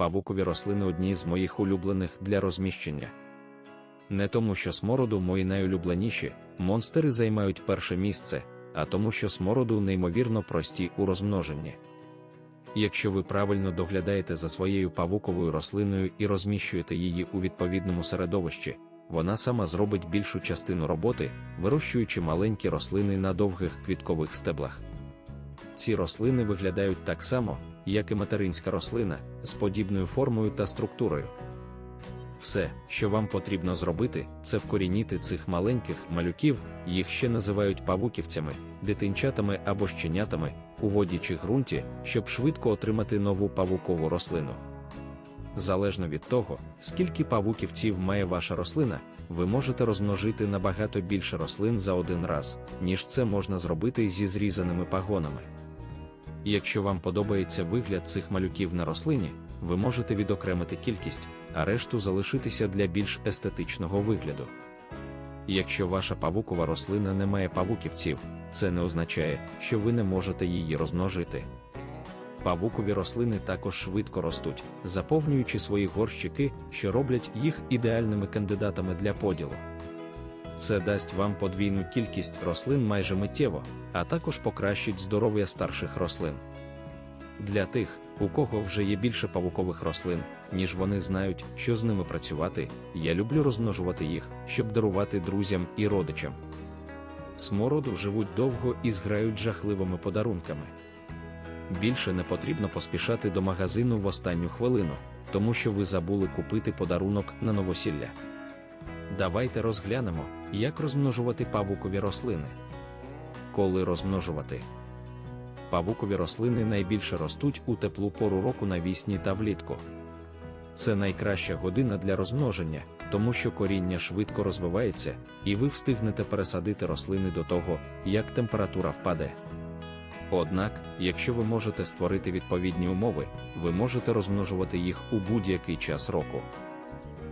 павукові рослини одні з моїх улюблених для розміщення. Не тому, що смороду мої найулюбленіші, монстери займають перше місце, а тому, що смороду неймовірно прості у розмноженні. Якщо ви правильно доглядаєте за своєю павуковою рослиною і розміщуєте її у відповідному середовищі, вона сама зробить більшу частину роботи, вирощуючи маленькі рослини на довгих квіткових стеблах. Ці рослини виглядають так само, як і материнська рослина, з подібною формою та структурою. Все, що вам потрібно зробити, це вкорініти цих маленьких малюків, їх ще називають павуківцями, дитинчатами або щенятами, у воді чи ґрунті, щоб швидко отримати нову павукову рослину. Залежно від того, скільки павуківців має ваша рослина, ви можете розмножити набагато більше рослин за один раз, ніж це можна зробити зі зрізаними пагонами. Якщо вам подобається вигляд цих малюків на рослині, ви можете відокремити кількість, а решту залишитися для більш естетичного вигляду. Якщо ваша павукова рослина не має павуківців, це не означає, що ви не можете її розмножити. Павукові рослини також швидко ростуть, заповнюючи свої горщики, що роблять їх ідеальними кандидатами для поділу. Це дасть вам подвійну кількість рослин майже миттєво, а також покращить здоров'я старших рослин. Для тих, у кого вже є більше павукових рослин, ніж вони знають, що з ними працювати, я люблю розмножувати їх, щоб дарувати друзям і родичам. Смороду живуть довго і зграють жахливими подарунками. Більше не потрібно поспішати до магазину в останню хвилину, тому що ви забули купити подарунок на новосілля. Давайте розглянемо, як розмножувати павукові рослини. Коли розмножувати. Павукові рослини найбільше ростуть у теплу пору року навісні та влітку. Це найкраща година для розмноження, тому що коріння швидко розвивається, і ви встигнете пересадити рослини до того, як температура впаде. Однак, якщо ви можете створити відповідні умови, ви можете розмножувати їх у будь-який час року.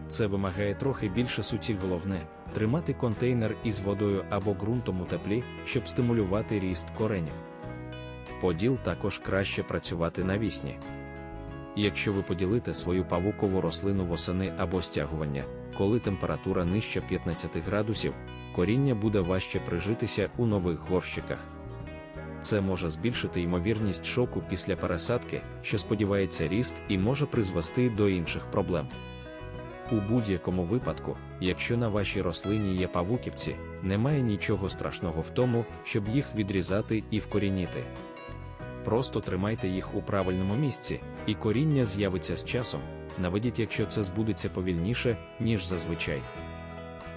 Це вимагає трохи більше суті головне тримати контейнер із водою або ґрунтом у теплі, щоб стимулювати ріст коренів. Поділ також краще працювати навісні. Якщо ви поділите свою павукову рослину восени або стягування, коли температура нижча 15 градусів, коріння буде важче прижитися у нових горщиках. Це може збільшити ймовірність шоку після пересадки, що сподівається ріст і може призвести до інших проблем. У будь-якому випадку, якщо на вашій рослині є павуківці, немає нічого страшного в тому, щоб їх відрізати і вкорініти. Просто тримайте їх у правильному місці, і коріння з'явиться з часом, наведіть, якщо це збудеться повільніше, ніж зазвичай.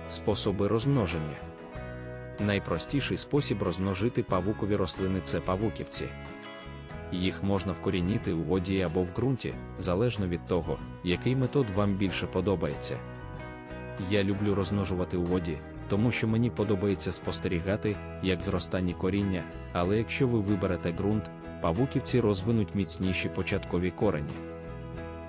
Способи розмноження. Найпростіший спосіб розмножити павукові рослини це павуківці. Їх можна вкорініти у воді або в ґрунті, залежно від того, який метод вам більше подобається. Я люблю розмножувати у воді, тому що мені подобається спостерігати, як зростання коріння, але якщо ви виберете ґрунт, павуківці розвинуть міцніші початкові корені.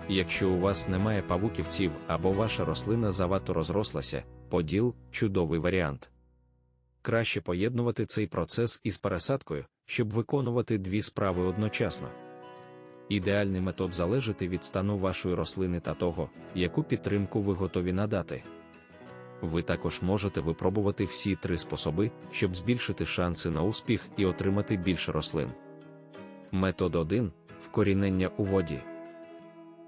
Якщо у вас немає павуківців або ваша рослина завато розрослася, поділ чудовий варіант. Краще поєднувати цей процес із пересадкою, щоб виконувати дві справи одночасно. Ідеальний метод залежить від стану вашої рослини та того, яку підтримку ви готові надати. Ви також можете випробувати всі три способи, щоб збільшити шанси на успіх і отримати більше рослин. Метод 1 вкорінення у воді.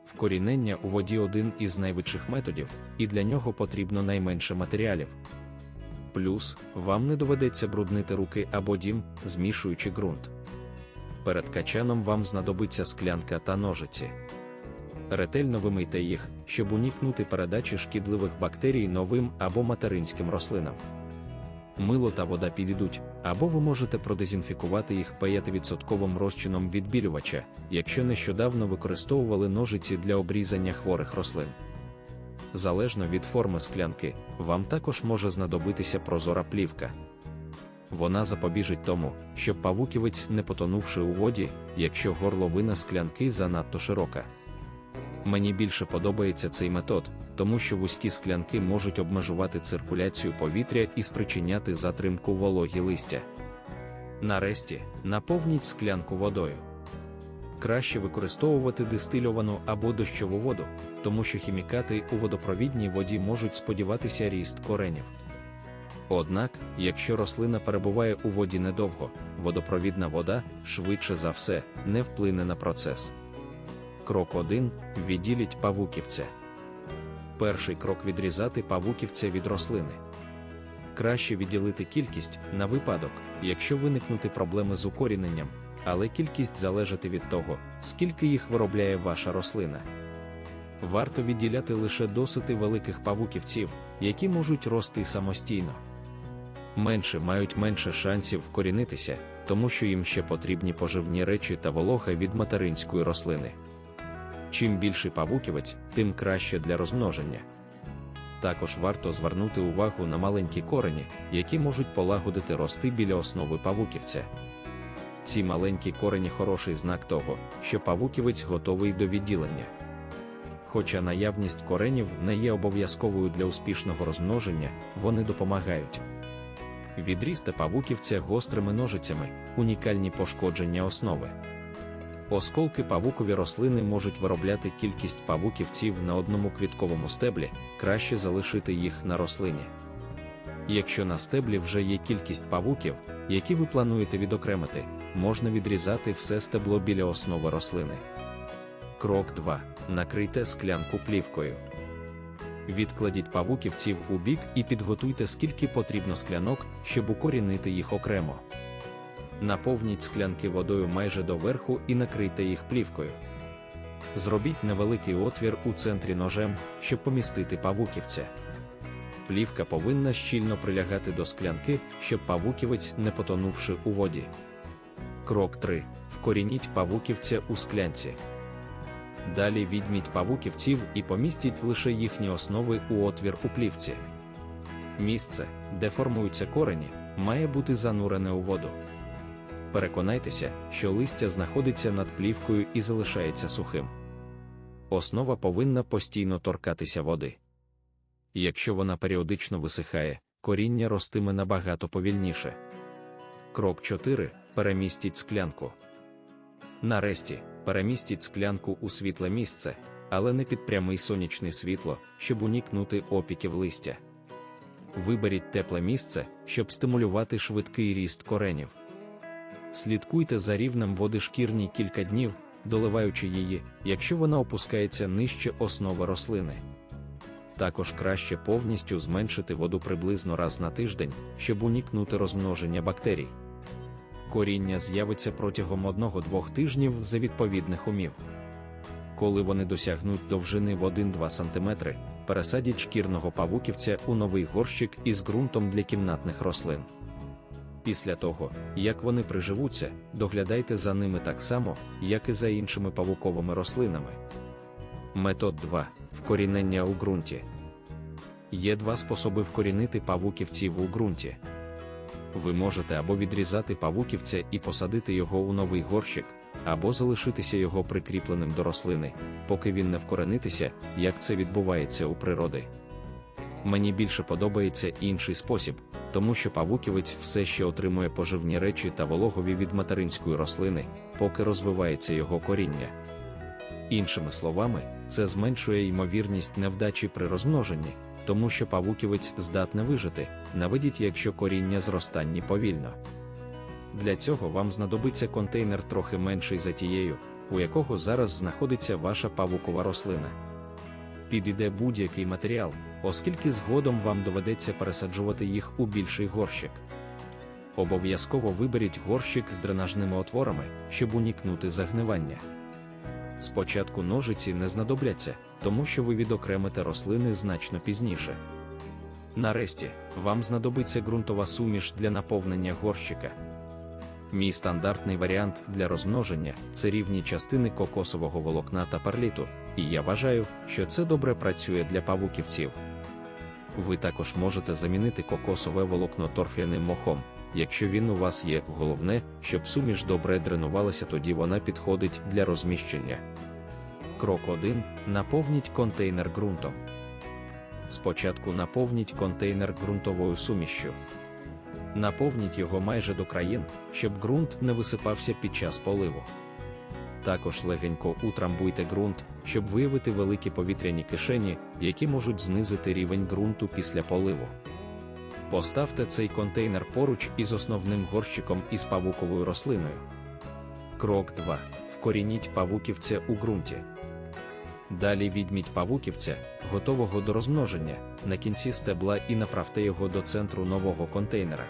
Вкорінення у воді один із найвищих методів, і для нього потрібно найменше матеріалів. Плюс вам не доведеться бруднити руки або дім, змішуючи ґрунт. Перед качаном вам знадобиться склянка та ножиці. Ретельно вимийте їх, щоб уникнути передачі шкідливих бактерій новим або материнським рослинам. Мило та вода підійдуть, або ви можете продезінфікувати їх 5% розчином відбілювача, якщо нещодавно використовували ножиці для обрізання хворих рослин. Залежно від форми склянки, вам також може знадобитися прозора плівка. Вона запобіжить тому, щоб павуківець не потонувши у воді, якщо горловина склянки занадто широка. Мені більше подобається цей метод, тому що вузькі склянки можуть обмежувати циркуляцію повітря і спричиняти затримку вологі листя. Нарешті, наповніть склянку водою. Краще використовувати дистильовану або дощову воду, тому що хімікати у водопровідній воді можуть сподіватися ріст коренів. Однак, якщо рослина перебуває у воді недовго, водопровідна вода, швидше за все, не вплине на процес. Крок 1. Відділіть павуківця. Перший крок відрізати павуківця від рослини. Краще відділити кількість на випадок, якщо виникнути проблеми з укоріненням, але кількість залежить від того, скільки їх виробляє ваша рослина. Варто відділяти лише досить великих павуківців, які можуть рости самостійно. Менше мають менше шансів вкорінитися, тому що їм ще потрібні поживні речі та волога від материнської рослини. Чим більший павуківець, тим краще для розмноження. Також варто звернути увагу на маленькі корені, які можуть полагодити рости біля основи павуківця. Ці маленькі корені хороший знак того, що павуківець готовий до відділення. Хоча наявність коренів не є обов'язковою для успішного розмноження, вони допомагають. Відрізьте павуківця гострими ножицями, унікальні пошкодження основи. Осколки павукові рослини можуть виробляти кількість павуківців на одному квітковому стеблі, краще залишити їх на рослині. Якщо на стеблі вже є кількість павуків, які ви плануєте відокремити, можна відрізати все стебло біля основи рослини. Крок 2. Накрийте склянку плівкою. Відкладіть павуківців у бік і підготуйте скільки потрібно склянок, щоб укорінити їх окремо. Наповніть склянки водою майже до верху і накрийте їх плівкою. Зробіть невеликий отвір у центрі ножем, щоб помістити павуківця. Плівка повинна щільно прилягати до склянки, щоб павуківець не потонувши у воді. Крок 3. Вкорініть павуківця у склянці. Далі відміть павуківців і помістіть лише їхні основи у отвір у плівці. Місце, де формуються корені, має бути занурене у воду. Переконайтеся, що листя знаходиться над плівкою і залишається сухим. Основа повинна постійно торкатися води. Якщо вона періодично висихає, коріння ростиме набагато повільніше. Крок 4. Перемістіть склянку. Нарешті, перемістіть склянку у світле місце, але не під прямий сонячне світло, щоб уникнути опіків листя. Виберіть тепле місце, щоб стимулювати швидкий ріст коренів. Слідкуйте за рівнем води шкірні кілька днів, доливаючи її, якщо вона опускається нижче основи рослини. Також краще повністю зменшити воду приблизно раз на тиждень, щоб уникнути розмноження бактерій. Коріння з'явиться протягом 1-2 тижнів за відповідних умів. Коли вони досягнуть довжини в 1-2 см, пересадіть шкірного павуківця у новий горщик із ґрунтом для кімнатних рослин. Після того, як вони приживуться, доглядайте за ними так само, як і за іншими павуковими рослинами. Метод 2. Вкорінення у ґрунті. Є два способи вкорінити павуківців у ґрунті. Ви можете або відрізати павуківця і посадити його у новий горщик, або залишитися його прикріпленим до рослини, поки він не вкоренитися, як це відбувається у природи. Мені більше подобається інший спосіб, тому що павуківець все ще отримує поживні речі та вологові від материнської рослини, поки розвивається його коріння. Іншими словами, це зменшує ймовірність невдачі при розмноженні, тому що павуківець здатне вижити, наведіть, якщо коріння зростанні повільно. Для цього вам знадобиться контейнер трохи менший за тією, у якого зараз знаходиться ваша павукова рослина. Підійде будь-який матеріал, оскільки згодом вам доведеться пересаджувати їх у більший горщик. Обов'язково виберіть горщик з дренажними отворами, щоб уникнути загнивання. Спочатку ножиці не знадобляться, тому що ви відокремите рослини значно пізніше. Нарешті, вам знадобиться ґрунтова суміш для наповнення горщика. Мій стандартний варіант для розмноження це рівні частини кокосового волокна та перліту, і я вважаю, що це добре працює для павуківців. Ви також можете замінити кокосове волокно торф'яним мохом, якщо він у вас є, головне, щоб суміш добре дренувалася, тоді вона підходить для розміщення. Крок 1. Наповніть контейнер ґрунтом. Спочатку наповніть контейнер ґрунтовою сумішшю. Наповніть його майже до країн, щоб ґрунт не висипався під час поливу. Також легенько утрамбуйте ґрунт, щоб виявити великі повітряні кишені, які можуть знизити рівень ґрунту після поливу. Поставте цей контейнер поруч із основним горщиком із павуковою рослиною. Крок 2. Вкорініть павуківця у ґрунті. Далі відміть павуківця, готового до розмноження, на кінці стебла і направте його до центру нового контейнера.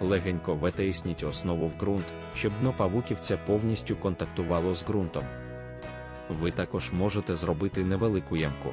Легенько витисніть основу в ґрунт, щоб дно павуківця повністю контактувало з ґрунтом. Ви також можете зробити невелику ямку,